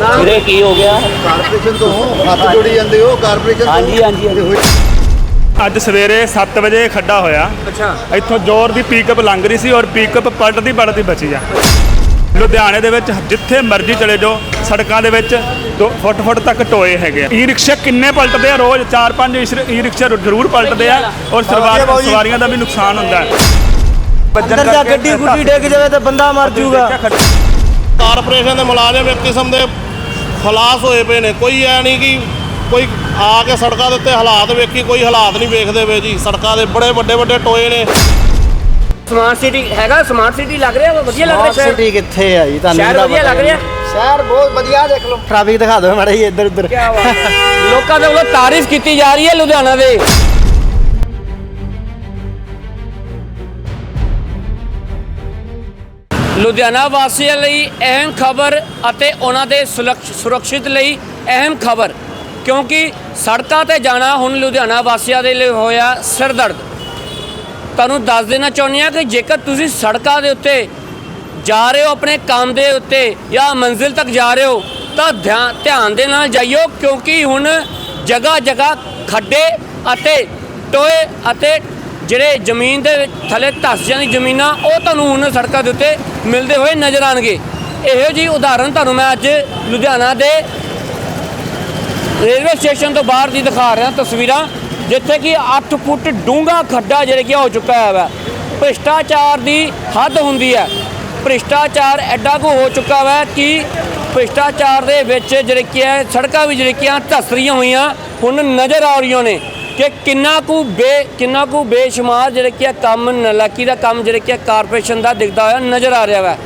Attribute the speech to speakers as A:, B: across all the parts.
A: ਵੀਰੇ ਕੀ ਹੋ ਗਿਆ?
B: ਕਾਰਪੋਰੇਸ਼ਨ ਤੋਂ ਹੱਥ ਜੋੜੀ ਜਾਂਦੇ ਹੋ ਕਾਰਪੋਰੇਸ਼ਨ ਤੋਂ?
A: ਹਾਂਜੀ, ਹਾਂਜੀ,
C: ਅੱਜ ਸਵੇਰੇ 7 ਵਜੇ ਖੱਡਾ ਹੋਇਆ।
D: ਅੱਛਾ।
C: ਇੱਥੋਂ ਜ਼ੋਰ ਦੀ ਪਿਕਅਪ ਲੰਘ ਰਹੀ ਸੀ ਔਰ ਪਿਕਅਪ ਪਲਟਦੀ ਪਲਟਦੀ ਬਚੀ ਆ। ਲੁਧਿਆਣੇ ਦੇ ਵਿੱਚ ਜਿੱਥੇ ਮਰਜ਼ੀ ਚਲੇ ਜਾਓ ਸੜਕਾਂ ਦੇ ਵਿੱਚ ਫੁੱਟ ਫੁੱਟ ਤੱਕ ਟੋਏ ਹੈਗੇ ਆ। ਈ ਰਿਕਸ਼ਾ ਕਿੰਨੇ ਪਲਟਦੇ ਆ? ਰੋਜ਼ 4-5 ਈ ਰਿਕਸ਼ਾ ਜ਼ਰੂਰ ਪਲਟਦੇ ਆ ਔਰ ਸਵਾਰ ਸਵਾਰੀਆਂ ਦਾ ਵੀ ਨੁਕਸਾਨ ਹੁੰਦਾ ਹੈ।
D: ਅੰਦਰ ਜਾ ਗੱਡੀ ਗੁੱਡੀ ਡਿੱਗ ਜਾਵੇ ਤੇ ਬੰਦਾ ਮਰ ਜਾਊਗਾ
E: ਕਾਰਪੋਰੇਸ਼ਨ ਦੇ ਮੁਲਾਜ਼ਮ ਇੱਕ ਕਿਸਮ ਦੇ ਖਲਾਸ ਹੋਏ ਪਏ ਨੇ। ਕੋਈ ਐ ਨਹੀਂ ਕਿ ਕੋਈ ਆ ਕੇ ਸੜਕਾਂ ਦੇ ਉੱਤੇ ਹਾਲਾਤ ਵੇਖੀ ਕੋਈ ਹਾਲਾਤ ਨਹੀਂ ਵੇਖਦੇ ਵੇ ਜੀ। ਸੜਕਾਂ ਦੇ ਬੜੇ ਵੱਡੇ ਵੱਡੇ ਟੋਏ ਨੇ।
D: ਸਮਾਰਟ ਸਿਟੀ ਹੈਗਾ? ਸਮਾਰਟ ਸਿਟੀ ਲੱਗ ਰਿਹਾ? ਵਾ, ਵਧੀਆ ਲੱਗ ਰਿਹਾ ਸ਼ਹਿਰ?
F: ਸਿਟੀ ਕਿੱਥੇ ਆ ਜੀ? ਤੁਹਾਨੂੰ
D: ਸ਼ਹਿਰ ਵਧੀਆ ਲੱਗ ਰਿਹਾ?
F: ਸ਼ਹਿਰ ਬਹੁਤ ਵਧੀਆ ਦੇਖ ਲਓ। ਟ੍ਰੈਫਿਕ ਦਿਖਾ ਦਿਓ ਮਾੜਾ ਜੀ ਇੱਧਰ ਉੱਧਰ
D: ਕੀ ਬਾਤ ਹੈ। ਲੋਕਾਂ ਦੇ ਵੱਲੋਂ ਤਾਰੀਫ ਕੀਤੀ ਜਾ ਰਹੀ ਹੈ ਲੁਧਿਆਣਾ ਦੇ। ਲੁਧਿਆਣਾ ਵਾਸੀਆਂ ਲਈ ਅਹਿਮ ਖਬਰ ਅਤੇ ਉਹਨਾਂ ਦੇ ਸੁਲਕਸ਼- ਸੁਰੱਖਿਅਤ ਲਈ ਅਹਿਮ ਖਬਰ, ਕਿਉਂਕਿ ਸੜਕਾਂ ਤੇ ਜਾਣਾ ਹੁਣ ਲੁਧਿਆਣਾ ਵਾਸੀਆਂ ਦੇ ਲਈ ਹੋਇਆ ਸਿਰ ਦਰਦ। ਤੁਹਾਨੂੰ ਦੱਸ ਦੇਣਾ ਚਾਹੁੰਦੇ ਹਾਂ ਕਿ ਜੇਕਰ ਤੁਸੀਂ ਸੜਕਾਂ ਦੇ ਉੱਤੇ ਜਾ ਰਹੇ ਹੋ, ਆਪਣੇ ਕੰਮ ਦੇ ਉੱਤੇ ਜਾਂ ਮੰਜ਼ਿਲ ਤੱਕ ਜਾ ਰਹੇ ਹੋ, ਤਾਂ ਧਿਆਨ ਧਿਆਨ ਦੇ ਨਾਲ ਜਾਈਓ, ਕਿਉਂਕਿ ਹੁਣ ਜਗ੍ਹਾ ਜਗ੍ਹਾ ਖੱਡੇ ਅਤੇ ਟੋਏ ਅਤੇ ਜਿਹੜੇ ਜ਼ਮੀਨ ਦੇ ਥੱਲੇ ਧੱਸ ਜਾਂਦੀ ਜ਼ਮੀਨਾਂ, ਉਹ ਤੁਹਾਨੂੰ ਹੁਣ ਸੜਕਾਂ ਦੇ ਉੱਤੇ ਮਿਲਦੇ ਹੋਏ ਨਜ਼ਰ ਆਣਗੇ ਇਹੋ ਜੀ ਉਦਾਹਰਨ ਤੁਹਾਨੂੰ ਮੈਂ ਅੱਜ ਲੁਧਿਆਣਾ ਦੇ ਰੇਲਵੇ ਸਟੇਸ਼ਨ ਤੋਂ ਬਾਹਰ ਦੀ ਦਿਖਾ ਰਿਹਾ ਤਸਵੀਰਾਂ, ਜਿੱਥੇ ਕਿ 8 ਫੁੱਟ ਡੂੰਘਾ ਖੱਡਾ ਜਿਹੜਾ ਕਿ ਹੋ ਚੁੱਕਾ ਹੈ। ਵਾ ਭ੍ਰਿਸ਼ਟਾਚਾਰ ਦੀ ਹੱਦ ਹੁੰਦੀ ਹੈ। ਭ੍ਰਿਸ਼ਟਾਚਾਰ ਐਡਾ ਕੁ ਹੋ ਚੁੱਕਾ ਵਾ ਕਿ ਭ੍ਰਿਸ਼ਟਾਚਾਰ ਦੇ ਵਿੱਚ ਜਿਹੜੇ ਕਿ ਹੈ, ਸੜਕਾਂ ਵੀ ਜਿਹੜੀ ਕਿ ਆ ਧੱਸ ਰਹੀਆਂ ਹੋਈਆਂ, ਹੁਣ ਨਜ਼ਰ ਆ ਰਹੀਆਂ ਨੇ। ਕਿ ਕਿੰਨਾ ਕੁ ਬੇ, ਕਿੰਨਾ ਕੁ ਬੇਸ਼ੁਮਾਰ ਜਿਹੜੇ ਕਿ ਕੰਮ, ਨਲਾਕੀ ਦਾ ਕੰਮ ਜਿਹੜੇ ਕਿ ਕਾਰਪੋਰੇਸ਼ਨ ਦਾ ਦਿਖਦਾ ਹੋਇਆ ਨਜ਼ਰ ਆ ਰਿਹਾ ਵਾ।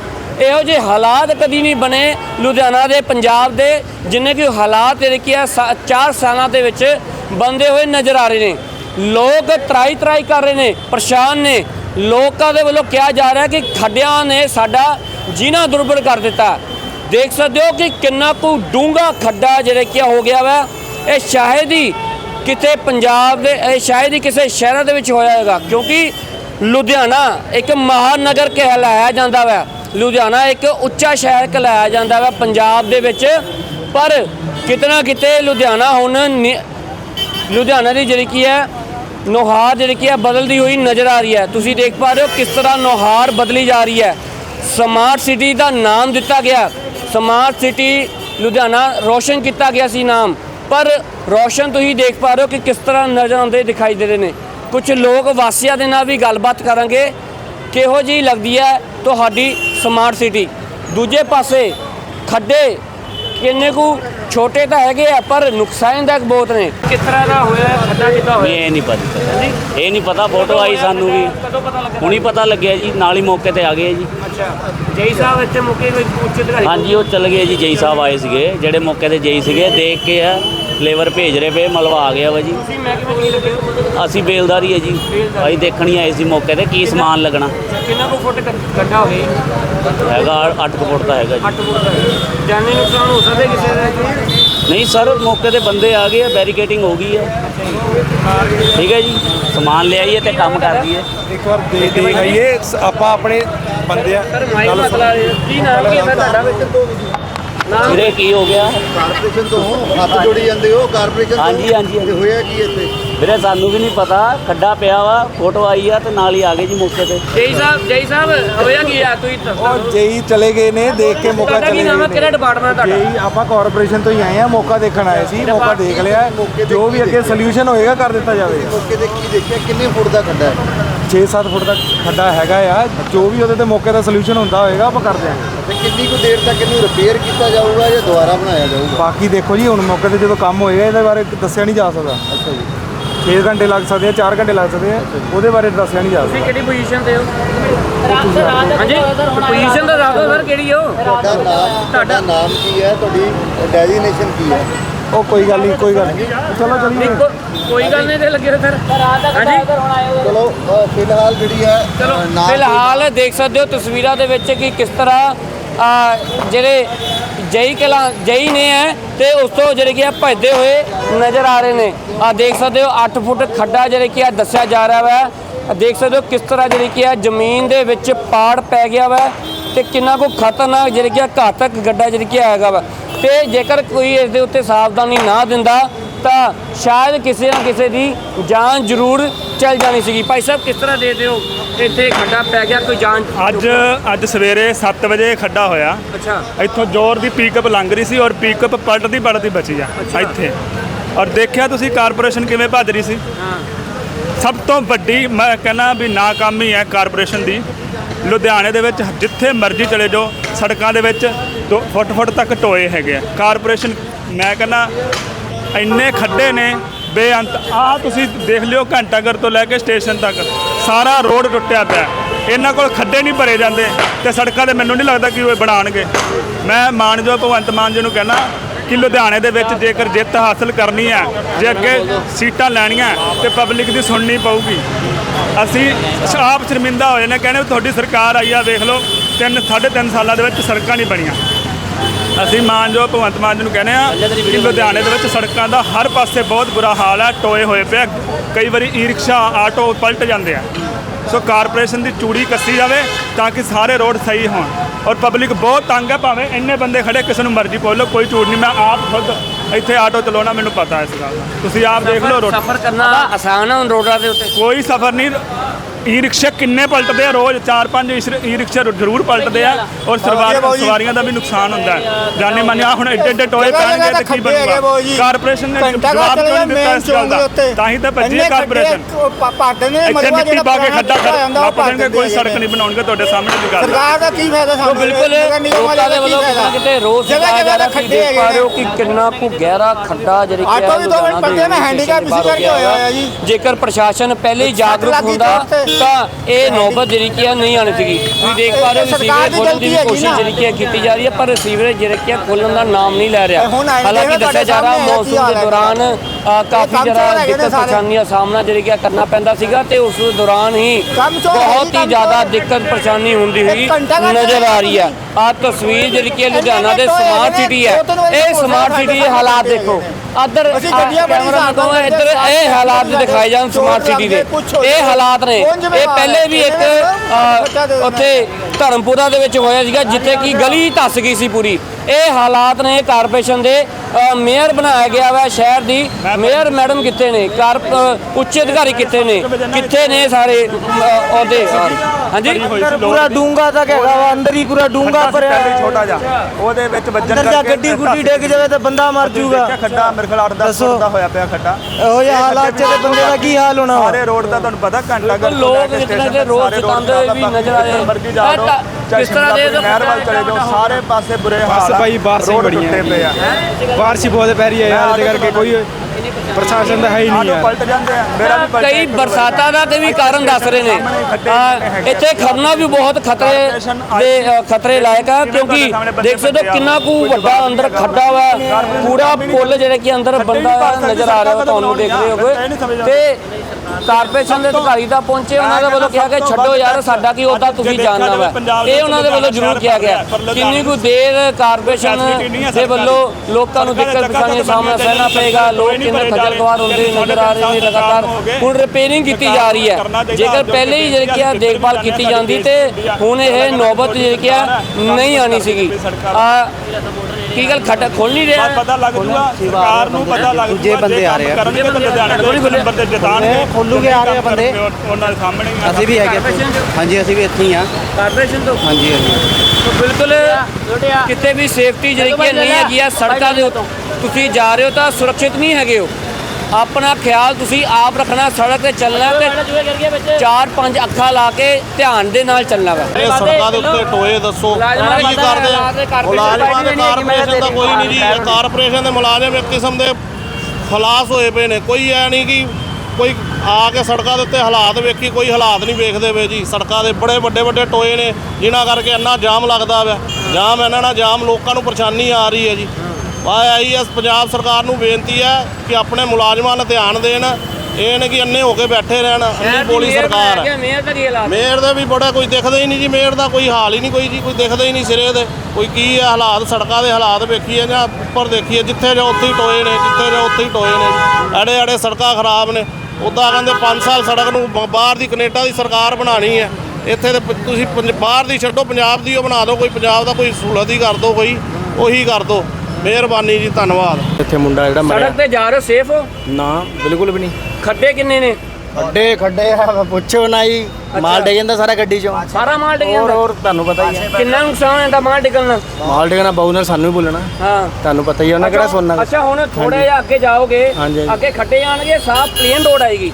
D: ਇਹੋ ਜਿਹੇ ਹਾਲਾਤ ਕਦੀ ਨਹੀਂ ਬਣੇ ਲੁਧਿਆਣਾ ਦੇ, ਪੰਜਾਬ ਦੇ, ਜਿੰਨੇ ਕਿ ਹਾਲਾਤ ਜਿਹੜੇ ਕਿ ਆ 4 ਸਾਲਾਂ ਦੇ ਵਿੱਚ ਬੰਦੇ ਹੋਏ ਨਜ਼ਰ ਆ ਰਹੇ ਨੇ। ਲੋਕ ਤਰਾਈ ਤਰਾਈ ਕਰ ਰਹੇ ਨੇ, ਪਰੇਸ਼ਾਨ ਨੇ। ਲੋਕਾਂ ਦੇ ਵੱਲੋਂ ਕਿਹਾ ਜਾ ਰਿਹਾ ਕਿ ਖੱਡਿਆਂ ਨੇ ਸਾਡਾ ਜੀਣਾ ਦੁਰਬਲ ਕਰ ਦਿੱਤਾ। ਦੇਖ ਸਕਦੇ ਹੋ ਕਿ ਕਿੰਨਾ ਕੁ ਡੂੰਘਾ ਖੱਡਾ ਜਿਹੜਾ ਕਿ ਹੋ ਗਿਆ ਵਾ। ਇਹ ਸ਼ਾਇਦ ਹੀ ਕਿਤੇ ਪੰਜਾਬ ਦੇ, ਇਹ ਸ਼ਾਇਦ ਹੀ ਕਿਸੇ ਸ਼ਹਿਰਾਂ ਦੇ ਵਿੱਚ ਹੋਇਆ ਹੋਵੇਗਾ ਕਿਉਂਕਿ ਲੁਧਿਆਣਾ ਇੱਕ ਮਹਾਨਗਰ ਕਹਿਲਾਇਆ ਜਾਂਦਾ ਵਾ। ਲੁਧਿਆਣਾ ਇੱਕ ਉੱਚਾ ਸ਼ਹਿਰ ਕਹਿਲਾਇਆ ਜਾਂਦਾ ਵਾ ਪੰਜਾਬ ਦੇ ਵਿੱਚ। ਪਰ ਕਿਤਨਾ ਕਿਤੇ ਲੁਧਿਆਣਾ ਹੁਣ ਨਿ- ਲੁਧਿਆਣਾ ਦੀ ਜਿਹੜੀ ਕੀ ਹੈ, ਨੁਹਾਰ ਜਿਹੜੀ ਕੀ ਹੈ ਬਦਲਦੀ ਹੋਈ ਨਜ਼ਰ ਆ ਰਹੀ ਹੈ। ਤੁਸੀਂ ਦੇਖ ਪਾ ਰਹੇ ਹੋ ਕਿਸ ਤਰ੍ਹਾਂ ਨੁਹਾਰ ਬਦਲੀ ਜਾ ਰਹੀ ਹੈ। ਸਮਾਰਟ ਸਿਟੀ ਦਾ ਨਾਮ ਦਿੱਤਾ ਗਿਆ। ਸਮਾਰਟ ਸਿਟੀ ਲੁਧਿਆਣਾ ਰੋਸ਼ਨ ਕੀਤਾ ਗਿਆ ਸੀ ਨਾਮ। ਪਰ ਰੋਸ਼ਨ ਤੁਸੀਂ ਦੇਖ ਪਾ ਰਹੇ ਹੋ ਕਿ ਕਿਸ ਤਰ੍ਹਾਂ ਨਜ਼ਰ ਆਉਂਦੇ ਦਿਖਾਈ ਦੇ ਰਹੇ ਨੇ। ਕੁਝ ਲੋਕ ਵਾਸੀਆਂ ਦੇ ਨਾਲ ਵੀ ਗੱਲਬਾਤ ਕਰਾਂਗੇ। ਕਿਹੋ ਜੀ ਲੱਗਦੀ ਹੈ ਤੁਹਾਡੀ ਸਮਾਰਟ ਸਿਟੀ ਦੂਜੇ ਪਾਸੇ ਖੱਡੇ ਕਿੰਨੇ ਕੁ ਛੋਟੇ ਤਾਂ ਹੈਗੇ ਆ ਪਰ ਨੁਕਸਾਨਦਾਇਕ ਬਹੁਤ ਨੇ। ਕਿਸ ਤਰ੍ਹਾਂ ਦਾ ਹੋਇਆ ਖੱਡਾ ਕਿੱਦਾਂ
A: ਵੀ ਇਹ ਨਹੀਂ ਪਤਾ। ਇਹ ਨਹੀਂ ਪਤਾ ਫੋਟੋ ਆਈ ਸਾਨੂੰ ਵੀ।
D: ਕਦੋਂ ਪਤਾ ਲੱਗਾ
A: ਹੁਣੀ ਪਤਾ ਲੱਗਿਆ ਜੀ ਨਾਲ ਹੀ ਮੌਕੇ ਤੇ ਆ ਗਏ ਜੀ।
D: ਅੱਛਾ। ਜੈ ਸਾਹਿਬ ਇੱਥੇ ਮੁੱਕੇ ਕੋਈ ਉੱਚ ਅਧਿਕਾਰੀ
A: ਹਾਂਜੀ ਉਹ ਚੱਲ ਗਏ ਜੀ ਜੇਈ ਸਾਹਿਬ ਆਏ ਸੀਗੇ। ਜਿਹੜੇ ਮੌਕੇ ਤੇ ਜੇਈ ਸੀਗੇ ਦੇਖ ਕੇ ਆ। ਲੇਬਰ ਭੇਜ ਰਹੇ ਪਏ ਮਲਵਾ ਆ ਗਿਆ ਵਾ ਜੀ।
D: ਤੁਸੀਂ ਮਹਿਕਮੇ ਕੀ ਲੱਗੇ ਹੋ?
A: ਅਸੀਂ ਬੇਲਦਾਰੀ ਹੈ ਜੀ। ਅਸੀਂ ਦੇਖਣ ਹੀ ਆਏ ਸੀ ਮੌਕੇ ਤੇ ਕੀ ਸਮਾਨ ਲੱਗਣਾ।
D: ਕਿੰਨਾ ਕੁ ਫੁੱਟ ਗ- ਗੱਡਾ ਹੋ ਗਿਆ
A: ਹੈਗਾ 8 ਫੁੱਟ ਦਾ ਹੈਗਾ ਜੀ।
D: 8 ਫੁੱਟ ਦਾ ਜਾਨੀ ਨੁਕਸਾਨ ਹੋ ਸਕਦਾ ਕਿਸੇ ਦਾ ਜੀ?
A: ਨਹੀਂ ਸਰ ਮੌਕੇ ਤੇ ਬੰਦੇ ਆ ਗਏ ਆ ਬੈਰੀਕੇਟਿੰਗ ਹੋ ਗਈ ਹੈ ਠੀਕ ਹੈ ਜੀ। ਸਮਾਨ ਲਿਆਈਏ ਤੇ ਕੰਮ ਕਰ ਦਈਏ।
G: ਇੱਕ ਵਾਰ ਦੇਖ ਦੇਖ ਆਈਏ ਸ- ਆਪਾਂ ਆਪਣੇ ਬੰਦੇ ਆ।
D: ਸਰ ਮਾਈ ਮਸਲਾ ਹੈ। ਕੀ ਨਾਮ ਕੀ ਹੈ ਤੁਹਾਡਾ? ਨਾਮ
A: ਵੀਰੇ ਕੀ ਹੋ ਗਿਆ?
B: ਕਾਰਪੋਰੇਸ਼ਨ ਤੋਂ ਹੱਥ ਜੋੜੀ ਜਾਂਦੇ ਹੋ ਕਾਰਪੋਰੇਸ਼ਨ ਤੋਂ?
A: ਹਾਂਜੀ, ਹਾਂਜੀ।
B: ਤੇ ਹੋਇਆ ਕੀ ਇੱਥੇ?
A: ਵੀਰੇ ਸਾਨੂੰ ਵੀ ਨਹੀਂ ਪਤਾ ਖੱਡਾ ਪਿਆ ਵਾ ਫੋਟੋ ਆਈ ਆ ਤੇ ਨਾਲ ਹੀ ਆ ਗਏ ਜੀ ਮੌਕੇ ਤੇ।
D: ਜੈ ਸਾਹਿਬ ਜੈ ਸਾਹਿਬ ਹੋਇਆ ਕੀ ਆ? ਤੁਸੀਂ
G: ਉਹ ਜੇਈ ਚਲੇ ਗਏ ਨੇ ਦੇਖ ਕੇ ਮੌਕਾ ਚਲੇ ਗਏ
D: ਕਿਹੜਾ
G: ਨੇ
D: ਡਿਪਾਰਟਮੈਂਟ ਤੁਹਾਡਾ?
G: ਜੇਈ ਆਪਾਂ ਕਾਰਪੋਰੇਸ਼ਨ ਤੋਂ ਹੀ ਆਏ ਆ ਮੌਕਾ ਦੇਖਣ ਆਏ ਸੀ ਮੌਕਾ ਦੇਖ ਲਿਆ। ਜੋ ਵੀ ਅੱਗੇ ਸੋਲੂਸ਼ਨ ਹੋਏਗਾ ਕਰ ਦਿੱਤਾ ਜਾਵੇਗਾ।
B: ਮੌਕੇ ਤੇ ਕੀ ਦੇਖਿਆ? ਕਿੰਨੇ ਫੁੱਟ ਦਾ ਖੱਡਾ ਹੈ?
G: 6-7 ਫੁੱਟ ਦਾ ਖੱਡਾ ਹੈਗਾ ਆ ਜੋ ਵੀ ਉਹਦੇ ਤੇ ਮੌਕੇ ਦਾ ਸੋਲੂਸ਼ਨ ਹੁੰਦਾ ਹੋਏਗਾ ਆਪਾਂ ਕਰ ਦਿਆਂਗੇ।
B: ਕਿੰਨੀ ਕੁ ਦੇਰ ਤੱਕ ਇਹਨੂੰ ਰਿਪੇਅਰ ਕੀਤਾ ਜਾਊਗਾ ਜਾਂ ਦੁਬਾਰਾ ਬਣਾਇਆ ਜਾਊਗਾ?
G: ਬਾਕੀ ਦੇਖੋ ਜੀ ਹੁਣ ਮੌਕੇ ਤੇ ਜਦੋਂ ਕੰਮ ਹੋਏਗਾ ਇਹਦੇ ਬਾਰੇ ਦੱਸਿਆ ਨਹੀਂ ਜਾ ਸਕਦਾ।
B: ਅੱਛਾ ਜੀ।
G: 6 ਘੰਟੇ ਲੱਗ ਸਕਦੇ ਆ 4 ਘੰਟੇ ਲੱਗ ਸਕਦੇ ਆ ਉਹਦੇ ਬਾਰੇ ਦੱਸਿਆ ਨਹੀਂ ਜਾ
D: ਤੁਸੀਂ
G: ਸਕਦਾ।
D: ਕਿਹੜੀ ਪੋਜੀਸ਼ਨ ਤੇ ਹੋ? ਹਾਂਜੀ ਪੋਜੀਸ਼ਨ ਦਾ ਦੱਸੋ ਸਰ ਕਿਹੜੀ ਹੋ
B: ਤੁਹਾਡਾ ਨਾਮ ਤੁਹਾਡਾ ਨਾਮ ਕੀ ਹੈ? ਤੁਹਾਡੀ ਡੈਜ਼ਿਗਨੇਸ਼ਨ ਕੀ ਹੈ?
G: ਉਹ ਕੋਈ ਗੱਲ ਨਹੀਂ ਕੋਈ ਗੱਲ ਨਹੀਂ। ਚਲੋ ਚਲੀਏ
D: ਨਹੀਂ, ਕੋ- ਕੋਈ ਗੱਲ ਨਹੀਂ ਤੇ ਲੱਗੇ ਹੋਏ ਫਿਰ। ਹਾਂਜੀ।
B: ਚਲੋ ਅ, ਫਿਲਹਾਲ ਜਿਹੜੀ ਹੈ
D: ਚਲੋ
B: ਅ, ਨਾਮ
D: ਫਿਲਹਾਲ ਦੇਖ ਸਕਦੇ ਹੋ ਤਸਵੀਰਾਂ ਦੇ ਵਿੱਚ ਕਿ ਕਿਸ ਤਰ੍ਹਾਂ ਜਿਹੜੇ ਜਈ ਕਲਾ, ਜਈ ਨੇ ਹੈ ਤੇ ਉਸ ਤੋਂ ਜਿਹੜੇ ਕਿ ਆ ਭੱਜਦੇ ਹੋਏ ਨਜ਼ਰ ਆ ਰਹੇ ਨੇ। ਆ ਦੇਖ ਸਕਦੇ ਹੋ 8 ਫੁੱਟ ਖੱਡਾ ਜਿਹੜੇ ਕਿ ਆ ਦੱਸਿਆ ਜਾ ਰਿਹਾ ਵਾ। ਦੇਖ ਸਕਦੇ ਹੋ ਕਿਸ ਤਰ੍ਹਾਂ ਜਿਹੜੀ ਕਿ ਆ ਜ਼ਮੀਨ ਦੇ ਵਿੱਚ ਪਾੜ ਪੈ ਗਿਆ ਵਾ ਤੇ ਕਿੰਨਾ ਕੋ ਖਤਰਨਾਕ ਜਿਹੜੀ ਕਿ ਆ ਘਾਤਕ ਗੱਡਾ ਜਿਹੜੀ ਕਿ ਹੈਗਾ ਵਾ। ਤੇ ਜੇਕਰ ਕੋਈ ਇਸ ਦੇ ਉੱਤੇ ਸਾਵਧਾਨੀ ਨਾ ਦਿੰਦਾ ਤਾਂ ਸ਼ਾਇਦ ਕਿਸੇ ਨਾ ਕਿਸੇ ਦੀ ਜਾਨ ਜ਼ਰੂਰ ਚਲ ਜਾਣੀ ਸੀਗੀ। ਭਾਈ ਸਾਹਿਬ ਕਿਸ ਤਰ੍ਹਾਂ ਦੇ ਦਿਓ? ਇੱਥੇ ਖੱਡਾ ਪੈ ਗਿਆ ਕੋਈ ਜਾਨ
C: ਅੱਜ ਅੱਜ ਸਵੇਰੇ 7 ਵਜੇ ਖੱਡਾ ਹੋਇਆ।
D: ਅੱਛਾ।
C: ਇੱਥੋਂ ਜ਼ੋਰ ਦੀ ਪੀਕਅਪ ਲੰਘ ਰਹੀ ਸੀ ਔਰ ਪੀਕਅਪ ਪਲਟਦੀ ਪਲਟਦੀ ਬਚੀ ਆ ਇੱਥੇ। ਔਰ ਦੇਖਿਆ ਤੁਸੀਂ ਕਾਰਪੋਰੇਸ਼ਨ ਕਿਵੇਂ ਭੱਜ ਰਹੀ ਸੀ?
D: ਹਾਂ।
C: ਸਭ ਤੋਂ ਵੱਡੀ ਮੈਂ ਕਹਿੰਦਾ ਵੀ ਨਾਕਾਮੀ ਹੈ ਕਾਰਪੋਰੇਸ਼ਨ ਦੀ। ਲੁਧਿਆਣੇ ਦੇ ਵਿੱਚ ਜਿੱਥੇ ਮਰਜ਼ੀ ਚਲੇ ਜਾਓ ਸੜਕਾਂ ਦੇ ਵਿੱਚ ਫੁੱਟ ਫੁੱਟ ਤੱਕ ਟੋਏ ਹੈਗੇ ਆ। ਕਾਰਪੋਰੇਸ਼ਨ ਮੈਂ ਕਹਿੰਦਾ ਇੰਨੇ ਖੱਡੇ ਨੇ, ਬੇਅੰਤ, ਆਹ ਤੁਸੀਂ ਦੇਖ ਲਿਓ ਘੰਟਾਗਰ ਤੋਂ ਲੈ ਕੇ ਸਟੇਸ਼ਨ ਤੱਕ, ਸਾਰਾ ਰੋਡ ਟੁੱਟਿਆ ਪਿਆ। ਇਹਨਾਂ ਕੋਲ ਖੱਡੇ ਨਹੀਂ ਭਰੇ ਜਾਂਦੇ ਤੇ ਸੜਕਾਂ ਦੇ ਮੈਨੂੰ ਨਹੀਂ ਲੱਗਦਾ ਕਿ ਉਹ ਬਣਾਉਣਗੇ। ਮੈਂ ਮਾਨਯੋਗ ਭਗਵੰਤ ਮਾਨ ਜੀ ਨੂੰ ਕਹਿੰਦਾ ਕਿ ਲੁਧਿਆਣੇ ਦੇ ਵਿੱਚ ਜੇਕਰ ਜਿੱਤ ਹਾਸਲ ਕਰਨੀ ਹੈ, ਜੇ ਅੱਗੇ ਸੀਟਾਂ ਲੈਣੀਆਂ ਤੇ ਪਬਲਿਕ ਦੀ ਸੁਣਨੀ ਪਊਗੀ। ਅਸੀਂ ਆਪ ਸ਼ਰਮਿੰਦਾ ਹੋ ਨੇ, ਕਹਿੰਦੇ ਵੀ ਤੁਹਾਡੀ ਸਰਕਾਰ ਆਈ ਆ ਵੇਖ ਲਓ, ਤਿੰਨ, ਸਾਢੇ ਤਿੰਨ ਸਾਲਾਂ ਦੇ ਵਿੱਚ ਸੜਕਾਂ ਨਹੀਂ ਬਣੀਆਂ। ਅਸੀਂ ਮਾਨਯੋਗ ਭਗਵੰਤ ਮਾਨ ਜੀ ਨੂੰ ਕਹਿੰਦੇ ਆ ਕਿ ਲੁਧਿਆਣੇ ਦੇ ਵਿੱਚ ਸੜਕਾਂ ਦਾ ਹਰ ਪਾਸੇ ਬਹੁਤ ਬੁਰਾ ਹਾਲ ਹੈ ਟੋਏ ਹੋਏ ਪਏ ਕਈ ਵਾਰੀ ਈ ਰਿਕਸ਼ਾ ਆਟੋ ਪਲਟ ਜਾਂਦੇ ਆ। ਸੋ ਕਾਰਪੋਰੇਸ਼ਨ ਦੀ ਚੂੜੀ ਕੱਸੀ ਜਾਵੇ ਤਾਂ ਕਿ ਸਾਰੇ ਰੋਡ ਸਹੀ ਹੋਣ। ਔਰ ਪਬਲਿਕ ਬਹੁਤ ਤੰਗ ਹੈ ਭਾਵੇਂ ਇੰਨੇ ਬੰਦੇ ਖੜੇ ਕਿਸੇ ਨੂੰ ਮਰਜ਼ੀ ਲਓ ਕੋਈ ਝੂਠ ਨਹੀਂ ਮੈਂ ਆਪ ਖੁਦ ਇੱਥੇ ਆਟੋ ਚਲਾਉਣਾ ਮੈਨੂੰ ਪਤਾ ਇਸ ਗੱਲ ਦਾ। ਤੁਸੀਂ ਆਪ ਦੇਖ ਲਓ ਰੋਡ
D: ਸਫ਼ਰ ਕਰਨਾ ਆਸਾਨ ਹੈ ਰੋਡਾਂ ਦੇ ਉੱਤੇ?
C: ਕੋਈ ਸਫਰ ਨਹੀਂ ਈ ਰਿਕਸ਼ਾ ਕਿੰਨੇ ਪਲਟਦੇ ਆ? ਰੋਜ਼ 4-5 ਈ ਰਿਕਸ਼ਾ ਜ਼ਰੂਰ ਪਲਟਦੇ ਆ ਔਰ ਸਵਾਰ ਸਵਾਰੀਆਂ ਦਾ ਵੀ ਨੁਕਸਾਨ ਹੁੰਦਾ ਹੈ। ਜਾਨੇ ਮਾਨਿਆ ਹੁਣ ਐਡੇ ਐਡੇ ਟੋਏ ਪੈਣਗੇ ਤੇ ਕੀ
F: ਹੈਗੇ
C: ਬਣੂਗਾ। ਕਾਰਪੋਰੇਸ਼ਨ ਨੇ ਜਵਾਬ ਕਿਉਂ ਨਹੀਂ ਦਿੱਤਾ ਇਸ ਗੱਲ
F: ਦੇ
C: ਦਾ। ਤਾਂ ਹੀ ਤਾਂ ਭੱਜੀ ਹੈ ਕਾਰਪੋਰੇਸ਼ਨ। ਇੱਥੇ
F: ਮਰਵਾ
C: ਮਿੱਟੀ ਪਾ ਕੇ ਖੱਡਾ ਕਰ ਨੱਪ ਦੇਣਗੇ ਕੋਈ ਸੜਕ ਨਹੀਂ ਬਣਾਉਣਗੇ ਤੁਹਾਡੇ ਸਾਹਮਣੇ ਦੀ ਗੱਲ। ਹੈ
F: ਸਰਕਾਰ ਦਾ ਕੀ ਫਾਇਦਾ ਸਾਨੂੰ?
D: ਬਿਲਕੁਲ ਲੋਕਾਂ ਦੇ
F: ਦਾ
D: ਵੱਲੋਂ ਕਿਤੇ ਰੋਜ਼
F: ਜਗ੍ਹਾ ਜਗ੍ਹਾ
D: ਤੁਸੀਂ
F: ਖੱਡੇ
D: ਦੇਖ ਪਾ ਰਹੇ ਹੋ
F: ਹੈਗੇ
D: ਕਿ ਕਿੰਨਾ ਕੁ ਗਹਿਰਾ ਖੱਡਾ ਜਿਹੜੀ ਕਿ
F: ਆਟੋ ਵੀ
D: ਦੇ
F: ਨੇ,
D: ਦੇ
F: ਇਸੇ ਕਰਕੇ ਹੋਇਆ ਜੀ।
D: ਜੇਕਰ ਪ੍ਰਸ਼ਾਸਨ ਪਹਿਲੇ ਹੀ ਜਾਗਰੂਕ ਹੁੰਦਾ
F: ਤੇ।
D: ਇਹ ਨੌਬਤ ਜਿਹੜੀ ਕਿ ਆ ਨਹੀਂ ਆਣੀ ਸੀਗੀ। ਤੁਸੀਂ ਦੇਖ ਪਾ ਰਹੇ ਹੋ ਕਿ
F: ਸਰਕਾਰ
D: ਸੀਵਰੇਜ
F: ਦੀ
D: ਖੋਲ੍ਹਣ ਦੀ ਵੀ ਕੋਸ਼ਿਸ਼ ਜਿਹੜੀ ਕਿ ਕੀਤੀ ਜਾ ਰਹੀ ਹੈ ਪਰ ਸੀਵਰੇਜ ਜਿਹੜੇ ਕਿ ਆ ਖੋਲ੍ਹਣ ਦਾ ਨਾਮ ਨਹੀਂ ਲੈ ਰਿਹਾ। ਹਾਲਾਂਕਿ ਦੱਸਿਆ ਜਾ ਰਿਹਾ ਮੌਸਮ ਦੇ ਦੌਰਾਨ ਕਾਫੀ
F: ਨੇ
D: ਦਿੱਕਤ। ਪਰੇਸ਼ਾਨੀਆਂ ਸਾਹਮਣਾ ਜਿਹੜੀ ਕਿ ਕਰਨਾ ਪੈਂਦਾ ਸੀਗਾ ਤੇ ਉਸ ਦੌਰਾਨ ਹੀ ਬਹੁਤ ਹੀ ਜ਼ਿਆਦਾ। ਦਿੱਕਤ ਪਰੇਸ਼ਾਨੀ ਹੁੰਦੀ ਹੋਈ ਨਜ਼ਰ ਆ ਰਹੀ ਹੈ। ਆ ਤਸਵੀਰ ਜਿਹੜੀ ਕਿ ਲੁਧਿਆਣਾ ਦੇ ਸਮਾਰਟ ਸਿਟੀ ਹੈ। ਇਹ ਸਮਾਰਟ ਸਿਟੀ ਦੇ ਹਾਲਾਤ ਦੇਖੋ। ਇੱਧਰ
F: ਅਸੀਂ ਗੱਡੀਆਂ ਬੜੀ ਹਿਸਾਬ ਨਾਲ
D: ਤੋਂ ਇੱਧਰ ਇਹ ਹਾਲਾਤ ਦਿਖਾਏ ਜਾਣ ਸਮਾਰਟ ਸਿਟੀ ਦੇ ਇਹ। ਹਾਲਾਤ ਨੇ ਇਹ ਪਹਿਲੇ ਵੀ? ਇੱਕ। ਉੱਥੇ ਧਰਮਪੁਰਾ ਦੇ ਵਿੱਚ ਹੋਇਆ ਸੀਗਾ ਜਿੱਥੇ ਕਿ ਗਲੀ ਧੱਸ ਗਈ ਸੀ ਪੂਰੀ ਇਹ ਹਾਲਾਤ ਨੇ ਕਾਰਪੋਰੇਸ਼ਨ ਦੇ। ਮੇਅਰ ਬਣਾਇਆ ਗਿਆ ਵਾ ਸ਼ਹਿਰ ਦੀ। ਮੇਅਰ ਮੈਡਮ ਕਿੱਥੇ ਨੇ? ਕਾਰ ਉੱਚ ਅਧਿਕਾਰੀ ਕਿੱਥੇ ਨੇ? ਕਿੱਥੇ ਨੇ ਸਾਰੇ ਅਹੁਦੇ? ਹਾਂਜੀ?
F: ਪੂਰਾ ਡੂੰਗਾ ਤੱਕ ਹੈਗਾ ਵਾ? ਅੰਦਰ ਹੀ ਪੂਰਾ ਡੂੰਗਾ ਭਰਿਆ
C: ਛੋਟਾ ਜਿਹਾ। ਉਹਦੇ ਵਿੱਚ ਵੱਜਣ
F: ਜਾ ਗੱਡੀ ਗੁੱਡੀ ਡਿੱਗ ਜਾਵੇ ਤਾਂ ਬੰਦਾ ਮਰ ਜਾਊਗਾ
C: ਖੱਡਾ? ਮੇਰੇ ਖਿਆਲ 8 10 ਫੁੱਟ ਦਾ ਹੋਇਆ ਪਿਆ ਖੱਡਾ।
F: ਇਹੋ ਜਿਹੇ ਹਾਲਾਤ 'ਚ ਤੇ ਬੰਦੇ ਦਾ ਕੀ ਹਾਲ ਹੋਣਾ
C: ਸਾਰੇ ਰੋਡ ਦਾ ਤੁਹਾਨੂੰ ਪਤਾ ਘੰਟਾ ਘਰ
D: ਲੋਕ ਜਿਤਨੇ ਦੇ ਰੋਜ਼ ਸਤਾਉਂਦੇ ਵੀ ਨਜ਼ਰ ਆ ਕਿਸ ਤਰ੍ਹਾਂ ਦੇ
C: ਨਹਿਰ ਵੱਲ ਚਲੇ ਜਾਓ ਸਾਰੇ ਪਾਸੇ ਬੁਰੇ ਹਾਲ
G: ਬਸ
C: ਆ।
G: ਭਾਈ ਬਾਰਸ਼ਾਂ ਬੜੀਆਂ ਬਾਰਿਸ਼ ਬਹੁਤ ਪੈ ਰਹੀ ਹੈ ਯਾਰ ਇਹਦੇ ਕਰਕੇ ਕੋਈ ਪ੍ਰਸ਼ਾਸਨ ਦਾ ਹੈ ਹੀ ਨਹੀਂ
C: ਆਟੋ
G: ਯਾਰ।
C: ਪਲਟ ਜਾਂਦੇ ਆ ਮੇਰਾ ਵੀ ਪਲਟਿਆ
D: ਕਈ ਬਰਸਾਤਾਂ ਦਾ ਤੇ ਵੀ ਕਾਰਨ ਦੱਸ ਰਹੇ ਨੇ। ਆ, ਇੱਥੇ ਖੜਨਾ ਵੀ ਬਹੁਤ ਖਤਰੇ ਦੇ ਖਤਰੇ ਲਾਇਕ ਆ ਕਿਉਂਕਿ ਦੇਖ ਸਕਦੇ ਹੋ ਕਿੰਨਾ ਕੁ ਵੱਡਾ ਅੰਦਰ ਖੱਡਾ ਵਾ ਪੂਰਾ ਪੁੱਲ ਜਿਹੜੇ ਕਿ ਅੰਦਰ ਬੰਦਾ ਨਜ਼ਰ ਆ ਰਿਹਾ ਤੁਹਾਨੂੰ ਦੇਖ ਰਹੇ ਹੋਗੇ। ਤੇ ਕਾਰਪੋਰੇਸ਼ਨ ਦੇ ਅਧਿਕਾਰੀ ਤਾਂ ਪਹੁੰਚੇ ਉਹਨਾਂ ਦੇ ਵੱਲੋਂ ਕਿਹਾ ਕਿ ਛੱਡੋ ਯਾਰ ਸਾਡਾ ਕੀ ਉਹਦਾ ਤੁਸੀਂ ਜਾਣਨਾ ਵਾ। ਇਹ ਉਹਨਾਂ ਦੇ ਵੱਲੋਂ ਜ਼ਰੂਰ ਕਿਹਾ ਗਿਆ। ਕਿੰਨੀ ਕੁ ਦੇਰ ਕਾਰਪੋਰੇਸ਼ਨ ਦੇ ਵੱਲੋਂ ਲੋਕਾਂ ਨੂੰ ਦਿੱਕਤ ਪਰੇਸ਼ਾਨੀ ਦਾ ਸਾਹਮਣਾ ਸਹਿਣਾ ਪਏਗਾ ਲੋਕ ਕਿੰਨੇ ਖੱਜਲ ਖੁਆਰ ਹੁੰਦੇ ਨਜ਼ਰ ਆ ਰਹੇ ਨੇ ਲਗਾਤਾਰ। ਹੁਣ ਰਿਪੇਅਰਿੰਗ ਕੀਤੀ ਜਾ ਰਹੀ ਹੈ। ਜੇਕਰ ਪਹਿਲੇ ਹੀ ਜਿਹੜੀ ਕਿ ਦੇਖਭਾਲ ਕੀਤੀ ਜਾਂਦੀ ਤੇ ਹੁਣ ਇਹ ਨੌਬਤ ਜਿਹੜੀ ਕਿ ਨਹੀਂ ਆਣੀ ਸੀਗੀ। ਆ ਕੀ ਗੱਲ ਖੱਡ ਖੋਲ ਨਹੀਂ ਰਿਹਾ?
C: ਪਤਾ ਲੱਗ ਜੂਗਾ ਸਰਕਾਰ ਨੂੰ ਪਤਾ ਲੱਗ ਜੂਗਾ
F: ਦੂਜੇ ਬੰਦੇ ਆ ਰਹੇ ਆ।
C: ਕਰਨਗੇ ਤਾਂ ਲੁਧਿਆਣੇ ਦੇ ਨੰਬਰ ਤੇ ਜਿਤਾਣਗੇ
F: ਖੋਲੂਗੇ ਆ ਰਹੇ ਆ ਬੰਦੇ।
C: ਉਹਨਾਂ ਦੇ ਸਾਹਮਣੇ।
F: ਅਸੀਂ ਵੀ ਹੈਗੇ ਹਾਂਜੀ ਅਸੀਂ ਵੀ ਇੱਥੇ ਹੀ ਆ।
D: ਕਾਰਪੋਰੇਸ਼ਨ ਤੋਂ?
F: ਹਾਂਜੀ ਹਾਂਜੀ।
D: ਤਾਂ ਬਿਲਕੁਲ ਕਿਤੇ ਵੀ ਸੇਫਟੀ ਜਿਹੜੀ ਕਿ ਨਹੀਂ ਹੈਗੀ ਆ ਸੜਕਾਂ ਦੇ ਉੱਤੇ। ਤੁਸੀਂ ਜਾ ਰਹੇ ਹੋ ਤਾਂ ਸੁਰੱਖਿਅਤ ਨਹੀਂ ਹੈਗੇ ਹੋ। ਆਪਣਾ ਖਿਆਲ ਤੁਸੀਂ ਆਪ ਰੱਖਣਾ ਸੜਕ ਤੇ ਚੱਲਣਾ ਤੇ ਚਾਰ ਪੰਜ ਅੱਖਾਂ ਲਾ ਕੇ ਧਿਆਨ ਦੇ ਨਾਲ ਚੱਲਣਾ ਵਾ।
E: ਇਹ ਸੜਕਾਂ ਦੇ ਉੱਤੇ ਟੋਏ ਦੱਸੋ ਕੀ ਕਰਦੇ? ਆ
D: ਕਾਰਪੋਰੇਸ਼ਨ
E: ਮੁਲਾਜ਼ਮਾਂ ਦੇ ਕਾਰਪੋਰੇਸ਼ਨ ਕੋਈ ਨਹੀਂ ਜੀ ਕਾਰਪੋਰੇਸ਼ਨ ਦੇ ਮੁਲਾਜ਼ਮ ਇੱਕ ਕਿਸਮ ਦੇ ਖਲਾਸ ਹੋਏ ਪਏ ਨੇ। ਕੋਈ ਐ ਨਹੀਂ ਕਿ ਕੋਈ ਆ ਕੇ ਸੜਕਾਂ ਦੇ ਉੱਤੇ ਹਾਲਾਤ ਵੇਖੀ ਕੋਈ ਹਾਲਾਤ ਨਹੀਂ ਵੇਖਦੇ ਵੇ ਜੀ। ਸੜਕਾਂ ਦੇ ਬੜੇ ਵੱਡੇ ਵੱਡੇ ਟੋਏ ਨੇ ਜਿਨ੍ਹਾਂ ਕਰਕੇ ਇੰਨਾ ਜਾਮ ਲੱਗਦਾ ਵਾ। ਜਾਮ ਇਹਨਾਂ ਨਾਲ ਜਾਮ ਲੋਕਾਂ ਨੂੰ ਪਰੇਸ਼ਾਨੀ ਆ ਰਹੀ ਹੈ ਜੀ। ਆਈ ਐਸ ਪੰਜਾਬ ਸਰਕਾਰ ਨੂੰ ਬੇਨਤੀ ਹੈ ਕਿ ਆਪਣੇ ਮੁਲਾਜ਼ਮਾਂ ਨੂੰ ਧਿਆਨ ਦੇਣ ਇਹ ਨਹੀਂ ਕਿ ਅੰਨੇ ਹੋ ਕੇ ਬੈਠੇ ਰਹਿਣ ਅੰਨੀ ਬੋਲੀ ਸਰਕਾਰ ਹੈ।
D: ਮੇਅਰ ਦਾ ਕੀ ਹਾਲਾਤ?
E: ਮੇਅਰ ਦਾ ਵੀ ਬੜਾ ਕੋਈ ਦਿਖਦਾ ਹੀ ਨਹੀਂ ਜੀ ਮੇਅਰ ਦਾ ਕੋਈ ਹਾਲ ਹੀ ਨਹੀਂ ਕੋਈ ਜੀ ਕੋਈ ਦਿਖਦਾ ਹੀ ਨਹੀਂ ਸਿਰੇ ਦੇ। ਕੋਈ ਕੀ ਹੈ ਹਾਲਾਤ ਸੜਕਾਂ ਦੇ ਹਾਲਾਤ ਵੇਖੀਏ ਜਾਂ ਉੱਪਰ ਦੇਖੀਏ ਜਿੱਥੇ ਜਾਓ ਉੱਥੇ ਹੀ ਟੋਏ ਨੇ ਜਿੱਥੇ ਜਾਓ ਉੱਥੇ ਹੀ ਟੋਏ ਨੇ। ਜੀ ਐੜੇ ਐੜੇ ਸੜਕਾਂ ਖਰਾਬ ਨੇ। ਉੱਦਾਂ ਕਹਿੰਦੇ 5 ਸਾਲ ਸੜਕ ਨੂੰ ਬਾਹਰ ਦੀ ਕੈਨੇਡਾ ਦੀ ਸਰਕਾਰ ਬਣਾਣੀ ਹੈ। ਇੱਥੇ ਤੇ ਤੁਸੀਂ ਬਾਹਰ ਦੀ ਛੱਡੋ ਪੰਜਾਬ ਦੀ ਉਹ ਬਣਾ ਦਿਓ ਕੋਈ ਪੰਜਾਬ ਦਾ ਕੋਈ ਸਹੂਲਤ ਹੀ ਕਰ ਦਿਓ ਕੋਈ ਉਹੀ ਕਰ ਦਿਓ। ਮਿਹਰਬਾਨੀ ਜੀ ਧੰਨਵਾਦ।
G: ਇੱਥੇ ਮੁੰਡਾ ਜਿਹੜਾ ਮਰਿਆ।
D: ਸੜਕ ਤੇ ਜਾ ਰਹੇ ਸੇਫ ਹੋ?
G: ਨਾ ਬਿਲਕੁਲ ਵੀ ਨਹੀਂ।
D: ਖੱਡੇ ਕਿੰਨੇ ਨੇ?
F: ਖੱਡੇ ਖੱਡੇ ਆ ਪੁੱਛੋ ਨਾ ਜੀ। ਮਾਲ ਡੇ ਜਾਂਦਾ ਸਾਰਾ ਗੱਡੀ ਚੋਂ।
D: ਸਾਰਾ ਮਾਲ ਡਿੱਗ
F: ਹੋਰ
D: ਜਾਂਦਾ?
F: ਹੋਰ ਤੁਹਾਨੂੰ ਪਤਾ ਹੀ ਹੈ।
D: ਕਿੰਨਾ ਨੁਕਸਾਨ ਹੁੰਦਾ ਮਾਲ ਡਿੱਗਣ
F: ਮਾਲ ਡੇਗਣਾ ਬਾਊ ਨਾਲ ਸਾਨੂੰ ਹੀ ਬੋਲਣਾ।
D: ਹਾਂ।
F: ਤੁਹਾਨੂੰ ਪਤਾ ਹੀ ਹੈ ਉਹਨਾਂ ਕਿਹੜਾ ਸੁਣਨਾ
D: ਅੱਛਾ ਹੁਣ ਥੋੜਾ ਜਿਹਾ ਅੱਗੇ ਜਾਓਗੇ। ਅੱਗੇ ਖੱਡੇ ਆਣਗੇ ਸਾਫ਼ ਪਲੇਨ ਰੋਡ ਆਏਗੀ।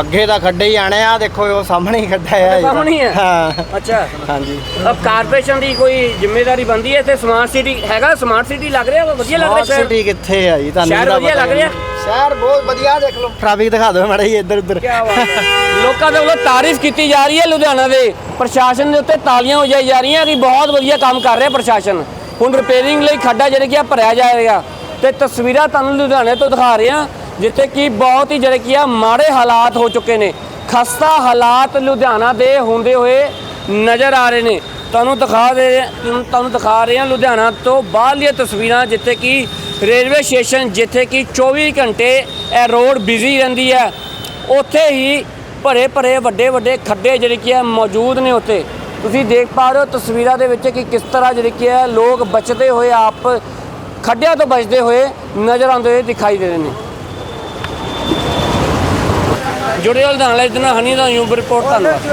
F: ਅੱਗੇ ਤਾਂ ਖੱਡੇ ਹੀ ਆਣੇ ਆ ਦੇਖੋ ਉਹ ਸਾਹਮਣੇ ਹੀ ਖੱਡਾ
D: ਸਾਹਮਣੇ ਹੀ ਹੈ?
F: ਹਾਂ।
D: ਅੱਛਾ।
F: ਹਾਂਜੀ।
D: ਅਬ ਕਾਰਪੋਰੇਸ਼ਨ ਦੀ ਕੋਈ ਜ਼ਿੰਮੇਵਾਰੀ ਬੰਦੀ ਹੈ ਇੱਥੇ? ਸਮਾਰਟ ਸਿਟੀ ਹੈਗਾ? ਸਮਾਰਟ ਸਿਟੀ ਲੱਗ ਰਿਹਾ? ਵਧੀਆ ਲੱਗ ਰਿਹਾ
F: ਸਮਾਰਟ
D: ਸ਼ਹਿਰ?
F: ਸਿਟੀ ਕਿੱਥੇ ਆ ਜੀ? ਤੁਹਾਨੂੰ
D: ਸ਼ਹਿਰ
F: ਤਾਂ
D: ਵਧੀਆ
F: ਪਤਾ
D: ਲੱਗ
F: ਹੀ।
D: ਰਿਹਾ?
F: ਸ਼ਹਿਰ ਬਹੁਤ ਵਧੀਆ ਦੇਖ ਲਓ। ਟ੍ਰੈਫਿਕ ਦਿਖਾ ਦਿਓ ਮਾੜਾ ਜੀ ਇੱਧਰ ਉੱਧਰ।
D: ਕੀ ਬਾਤ ਹੈ। ਲੋਕਾਂ ਦੇ ਵੱਲੋਂ ਤਾਰੀਫ ਕੀਤੀ ਜਾ ਰਹੀ ਹੈ ਲੁਧਿਆਣਾ ਦੇ। ਪ੍ਰਸ਼ਾਸਨ ਦੇ ਉੱਤੇ ਤਾਲੀਆਂ ਵਜਾਈ ਜਾ ਰਹੀਆਂ ਕਿ ਬਹੁਤ ਵਧੀਆ ਕੰਮ ਕਰ ਰਿਹਾ ਪ੍ਰਸ਼ਾਸਨ। ਹੁਣ ਰਿਪੇਅਰਿੰਗ ਲਈ ਖੱਡਾ ਜਿਹੜਾ ਕਿ ਆ ਭਰਿਆ ਜਾਏਗਾ। ਤੇ ਤਸਵੀਰਾਂ ਤੁਹਾਨੂੰ ਲੁਧਿਆਣੇ ਤੋਂ ਦਿਖਾ ਰਹੇ ਹਾਂ। ਜਿੱਥੇ ਕਿ ਬਹੁਤ ਹੀ ਜਿਹੜੇ ਕੀ ਆ, ਮਾੜੇ ਹਾਲਾਤ ਹੋ ਚੁੱਕੇ ਨੇ। ਖਸਤਾ ਹਾਲਾਤ ਲੁਧਿਆਣਾ ਦੇ ਹੁੰਦੇ ਹੋਏ ਨਜ਼ਰ ਆ ਰਹੇ ਨੇ। ਤੁਹਾਨੂੰ ਦਿਖਾ ਦੇ ਤੁਹਾਨੂੰ ਦਿਖਾ ਰਹੇ ਹਾਂ ਲੁਧਿਆਣਾ ਤੋਂ ਬਾਹਰਲੀਆਂ ਤਸਵੀਰਾਂ, ਜਿੱਥੇ ਕਿ ਰੇਲਵੇ ਸਟੇਸ਼ਨ, ਜਿੱਥੇ ਕਿ 24 ਘੰਟੇ ਇਹ ਰੋਡ ਬਿਜ਼ੀ ਰਹਿੰਦੀ ਹੈ। ਉੱਥੇ ਹੀ ਭਰੇ ਭਰੇ ਵੱਡੇ ਵੱਡੇ ਖੱਡੇ ਜਿਹੜੇ ਕੀ ਹੈ ਮੌਜੂਦ ਨੇ ਉੱਥੇ। ਤੁਸੀਂ ਦੇਖ ਪਾ ਰਹੇ ਹੋ ਤਸਵੀਰਾਂ ਦੇ ਵਿੱਚ ਕਿ ਕਿਸ ਤਰ੍ਹਾਂ ਜਿਹੜੇ ਕੀ ਹੈ ਲੋਕ ਬਚਦੇ ਹੋਏ, ਆਪ ਖੱਡਿਆਂ ਤੋਂ ਬਚਦੇ ਹੋਏ ਨਜ਼ਰ ਆਉਂਦੇ ਹੋਏ ਦਿਖਾਈ ਦੇ ਰਹੇ ਨੇ। ਜੁੜੇ ਹੋਏ ਨਾਲ ਇਸ ਦਿਨ ਹਨੀ ਦਾ ਯੂਬ ਰਿਪੋਰਟ ਧੰਨਵਾਦ।